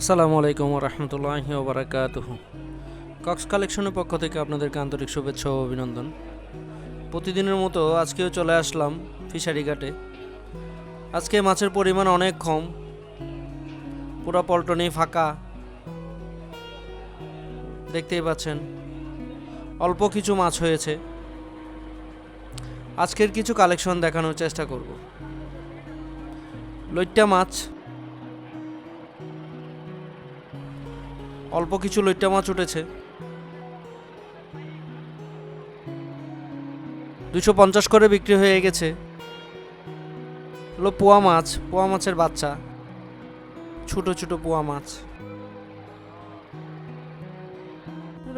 আসসালামু আলাইকুম রহমতুল্লাহি ওবরাকাতুহ কক্স কালেকশনের পক্ষ থেকে আপনাদেরকে আন্তরিক শুভেচ্ছা ও অভিনন্দন। প্রতিদিনের মতো আজকেও চলে আসলাম ফিশারি ঘাটে আজকে মাছের পরিমাণ অনেক কম। পুরো পল্টনেই ফাঁকা। দেখতেই পাচ্ছেন, অল্প কিছু মাছ হয়েছে। আজকের কিছু কালেকশন দেখানোর চেষ্টা করব। লইট্টা মাছ অল্প কিছু লইট্টা মাছ উঠেছে। দুশো পঞ্চাশ করে বিক্রি হয়ে গেছে। হলো পোয়া মাছ, পোয়া মাছের বাচ্চা। ছোট ছোট পোয়া মাছ।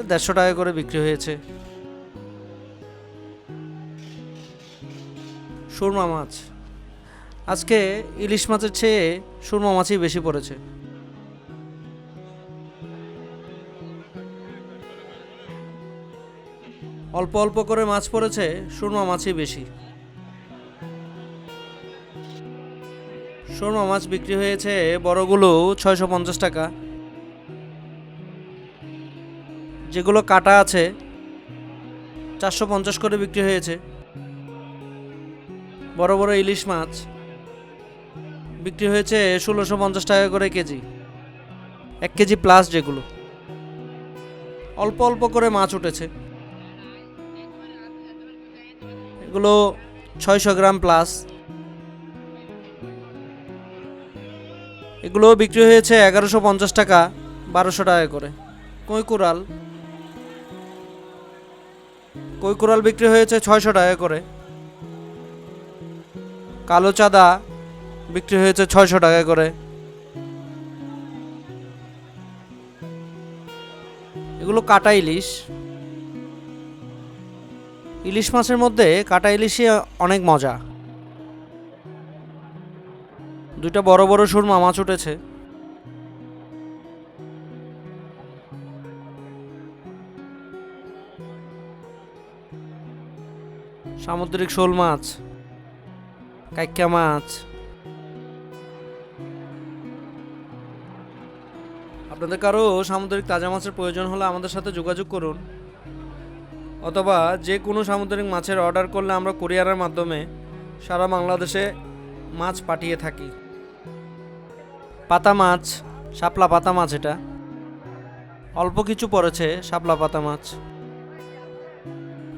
দেড়শো টাকা করে বিক্রি হয়েছে। সুরমা মাছ। আজকে ইলিশ মাছের চেয়ে সুরমা মাছই বেশি পড়েছে। অল্প অল্প করে মাছ পড়েছে সুরমা মাছই বেশি। সুরমা মাছ বিক্রি হয়েছে বড়গুলো ছয়শো পঞ্চাশ টাকা। যেগুলো কাটা আছে, চারশো পঞ্চাশ করে বিক্রি হয়েছে। বড় বড় ইলিশ মাছ বিক্রি হয়েছে ষোলোশো পঞ্চাশ টাকা করে কেজি। এক কেজি প্লাস যেগুলো। অল্প অল্প করে মাছ উঠেছে। এগুলো ছয়শো গ্রাম প্লাস এগুলো বিক্রি হয়েছে এগারোশো পঞ্চাশ টাকা, বারোশো টাকা করে। কই কুড়াল? কই বিক্রি হয়েছে ছয়শো টাকা করে। কালো চাঁদা বিক্রি হয়েছে ছয়শো টাকা করে। এগুলো কাটা ইলিশ। ইলিশ মাছের মধ্যে কাটা ইলিশই অনেক মজা। দুইটা বড় বড় সুরমা মাছ উঠেছে। সামুদ্রিক শোল মাছ, কাইক্কা মাছ। আপনাদের কারও সামুদ্রিক তাজা মাছের প্রয়োজন হলে আমাদের সাথে যোগাযোগ করুন। অথবা যে কোনো সামুদ্রিক মাছের অর্ডার করলে আমরা কুরিয়ারের মাধ্যমে সারা বাংলাদেশে মাছ পাঠিয়ে থাকি। পাতা মাছ, শাপলা পাতা মাছ এটা। অল্প কিছু পড়েছে শাপলা পাতা মাছ।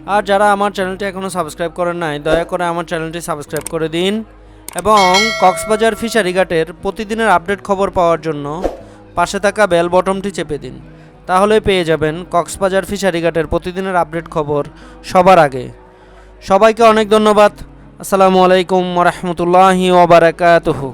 আর যারা আমার চ্যানেলটি এখনও সাবস্ক্রাইব করেন নাই, দয়া করে আমার চ্যানেলটি সাবস্ক্রাইব করে দিন এবং কক্সবাজার ফিশারি ঘাটের প্রতিদিনের আপডেট খবর পাওয়ার জন্য পাশে থাকা বেল বটমটি চেপে দিন। তাহলে পেয়ে যাবেন কক্সবাজার ফিশারি ঘাটের প্রতিদিনের আপডেট খবর সবার আগে। সবাইকে অনেক ধন্যবাদ। আসসালামু আলাইকুম রহমতুল্লাহি ওবরাকাতুহু